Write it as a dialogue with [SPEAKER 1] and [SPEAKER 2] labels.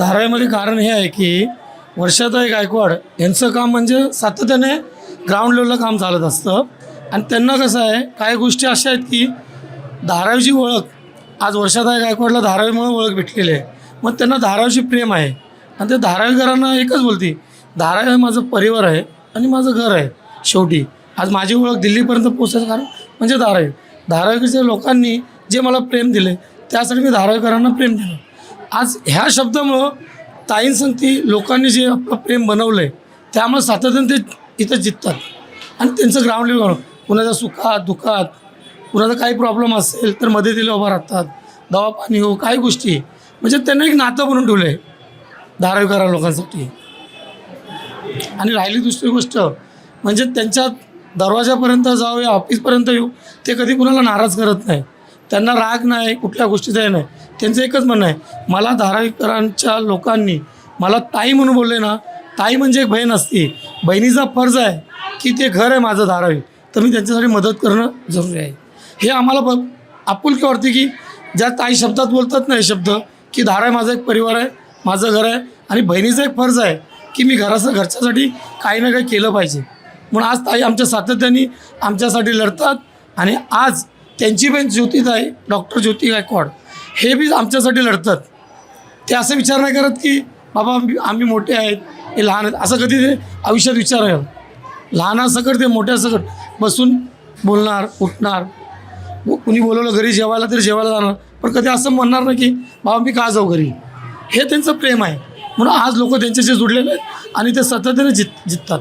[SPEAKER 1] धारावीमध्ये कारण हे आहे की वर्षाताई गायकवाड यांचं काम म्हणजे सातत्याने ग्राउंड लेवलला काम चालत असतं. आणि त्यांना कसं आहे काही गोष्टी अशा आहेत की धारावीची ओळख आज वर्षाताई गायकवाडला धारावीमुळे ओळख भेटलेली आहे. मग त्यांना धारावीची प्रेम आहे. आणि ते धारावीकरांना एकच बोलते धारावी माझं परिवार आहे आणि माझं घर आहे शेवटी. आज माझी ओळख दिल्लीपर्यंत पोचायचं कारण म्हणजे धारावी. धारावीच्या लोकांनी जे मला प्रेम दिले त्यासाठी मी धारावीकरांना प्रेम दिलं आज ह्या शब्दामुळं ताईंसंगती लोकांनी जे आपलं प्रेम बनवलं आहे त्यामुळे सातत्याने ते इथं जिंकतात आणि त्यांचं ग्राउंड लेवल कुणाच्या सुखात दुःखात कुणाचा काही प्रॉब्लेम असेल तर मदतीला उभा राहतात. दवापाणी हो काही गोष्टी. म्हणजे त्यांना एक नातं बनवून ठेवलं आहे धारावीकरा लोकांसाठी. आणि राहिली दुसरी गोष्ट म्हणजे त्यांच्या दरवाजापर्यंत जाऊ या ऑफिसपर्यंत येऊ ते कधी कुणाला नाराज करत नाही. त्यांना राग नाही कुठल्या गोष्टीचा नाही. त्यांचं एकच म्हणणं आहे मला धारावीकरांच्या लोकांनी मला ताई म्हणून बोलले ना ताई म्हणजे एक बहीण असते. बहिणीचा फर्ज आहे की ते घर आहे माझं धारावी. तर मी त्यांच्यासाठी मदत करणं जरुरी आहे. हे आम्हाला ब आपुलकी वाटते की ज्या ताई शब्दात बोलतात ना हे शब्द की धारावी माझा एक परिवार आहे माझं घर आहे आणि बहिणीचा एक फर्ज आहे की मी घराचं घरच्यासाठी काही ना काही केलं पाहिजे. म्हणून आज ताई आमच्या सातत्याने आमच्यासाठी लढतात आणि आज त्यांची बहीण ज्योतिताई डॉक्टर ज्योती गायकवाड हे बी आमच्यासाठी लढतात. ते असं विचार नाही करत की बाबा आम्ही आम्ही मोठे आहेत हे लहान आहेत. असं कधी ते आयुष्यात विचार आहे लहानासकट ते मोठ्यासकट बसून बोलणार उठणार. कुणी बोलवलं घरी जेवायला तरी जेवायला जाणार. पण कधी असं म्हणणार नाही की बाबा मी का जाऊ घरी? हे त्यांचं प्रेम आहे. म्हणून आज लोक त्यांच्याशी जुडलेले आहेत आणि ते सातत्याने जित जिततात.